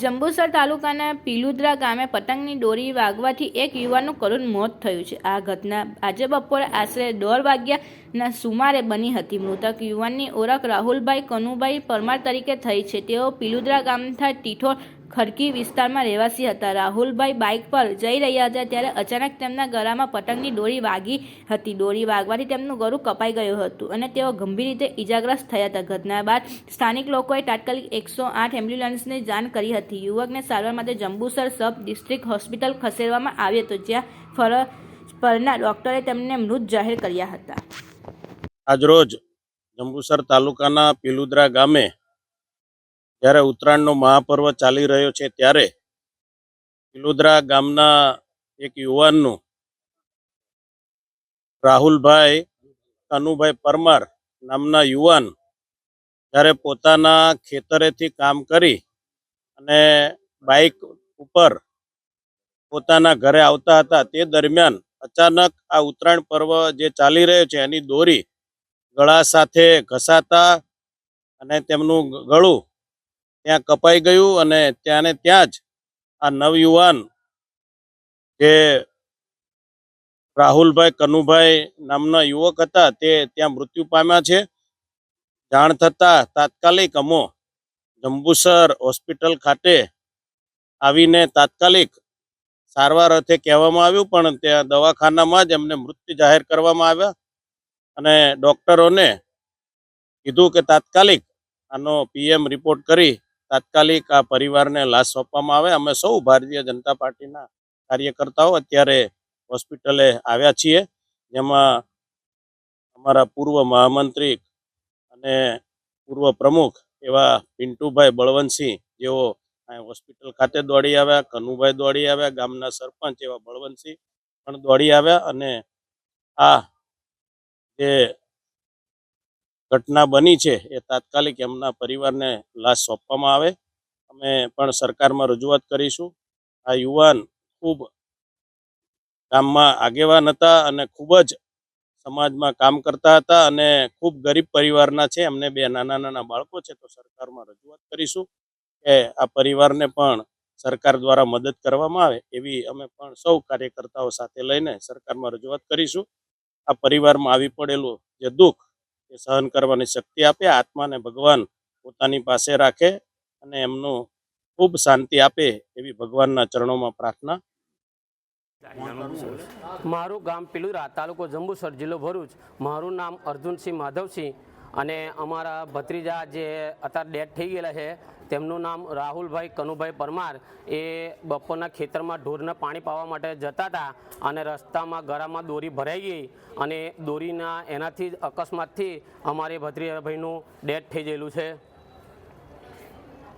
જંબુસર તાલુકાના પીલુદ્રા ગામે પતંગની દોરી વાગવાથી એક યુવાનનું કરુણ મોત થયું છે. આ ઘટના આજે બપોરે આશરે દોઢ વાગ્યાના સુમારે બની હતી. મૃતક યુવાનની ઓળખ રાહુલભાઈ કનુભાઈ પરમાર તરીકે થઈ છે. તેઓ પીલુદ્રા ગામના ટીઠોર ખડકી વિસ્તારમાં રહેવાસી હતા. રાહુલભાઈ બાઇક પર જઈ રહ્યા હતા ત્યારે અચાનક તેમના ગળામાં પતંગની દોરી વાગી હતી. દોરી વાગવાથી તેમનું ગળું કપાઈ ગયું હતું અને તેઓ ગંભીર રીતે ઈજાગ્રસ્ત થયા હતા. ઘટના બાદ સ્થાનિક લોકોએ તાત્કાલિક એકસો આઠ એમ્બ્યુલન્સને જાણ કરી હતી. યુવકને સારવાર માટે જંબુસર સબ ડિસ્ટ્રિક્ટ હોસ્પિટલ ખસેડવામાં આવ્યો હતો, જ્યાં ફરજ પરના ડોક્ટરે તેમને મૃત જાહેર કર્યા હતા. આજરોજ જંબુસર તાલુકાના પીલુદ્રા ગામે જ્યારે ઉત્તરાયણનો મહાપર્વ ચાલી રહ્યો છે ત્યારે પીલુદ્રા ગામના એક યુવાનનું રાહુલભાઈ કનુભાઈ પરમાર નામના યુવાન જ્યારે પોતાના ખેતરેથી કામ કરી અને બાઇક ઉપર પોતાના ઘરે આવતા હતા, તે દરમિયાન અચાનક આ ઉત્તરાયણ પર્વ જે ચાલી રહ્યો છે એની દોરી ગળા સાથે ઘસાતા અને તેમનું ગળું ત્યાં કપાઈ ગયું અને ત્યાં ને ત્યાં જ આ નવયુવાન જે રાહુલભાઈ કનુભાઈ નામના યુવક હતા તે ત્યાં મૃત્યુ પામ્યા છે. જાણ થતા તાત્કાલિક અમો જંબુસર હોસ્પિટલ ખાતે આવીને તાત્કાલિક સારવાર અર્થે કહેવામાં આવ્યું, પણ ત્યાં દવાખાનામાં જ એમને મૃત્યુ જાહેર કરવામાં આવ્યા અને ડૉક્ટરોને કીધું કે તાત્કાલિક આનો પીએમ રિપોર્ટ કરી તાત્કાલિક આ પરિવારને લાશ સોંપવામાં આવે. અમે સૌ ભારતીય જનતા પાર્ટીના કાર્યકર્તાઓ અત્યારે હોસ્પિટલે આવ્યા છીએ. જેમાં અમારા પૂર્વ મહામંત્રી અને પૂર્વ પ્રમુખ એવા પિન્ટુભાઈ બળવંતસિંહ, જેઓ હોસ્પિટલ ખાતે દોડી આવ્યા, કનુભાઈ દોડી આવ્યા, ગામના સરપંચ એવા બળવંતસિંહ પણ દોડી આવ્યા અને આ જે ઘટના બની છે એ તાત્કાલિક એમના પરિવારને લાશ સોંપવામાં આવે. અમે પણ સરકારમાં રજૂઆત કરીશું. આ યુવાન ખૂબ ગામમાં આગેવાન હતા અને ખૂબ જ સમાજમાં કામ કરતા હતા અને ખૂબ ગરીબ પરિવારના છે. એમને બે નાના નાના બાળકો છે તો સરકારમાં રજૂઆત કરીશું કે આ પરિવારને પણ સરકાર દ્વારા મદદ કરવામાં આવે એવી અમે પણ સૌ કાર્યકર્તાઓ સાથે લઈને સરકારમાં રજૂઆત કરીશું. આ પરિવારમાં આવી પડેલું જે દુઃખ એ સહન કરવાની શક્તિ આપે, આત્માને ભગવાન પોતાની પાસે રાખે અને એમનું ખૂબ શાંતિ આપે એવી ભગવાનના ચરણોમાં પ્રાર્થના. મારું ગામ પિલુરા તાલુકો જંબુસર જિલ્લો ભરૂચ. મારું નામ અર્જુનસિંહ માધવસિંહ. અને અમારા ભત્રીજા જે અત્યારે ડેથ થઈ ગયેલા છે, તેમનું નામ રાહુલભાઈ કનુભાઈ પરમાર. એ બપોરના ખેતરમાં ઢોરને પાણી પાવા માટે જતા હતા અને રસ્તામાં ગળામાં દોરી ભરાઈ ગઈ અને દોરીના એનાથી જ અકસ્માતથી અમારે ભત્રીજાભાઈનું ડેથ થઈ ગયેલું છે.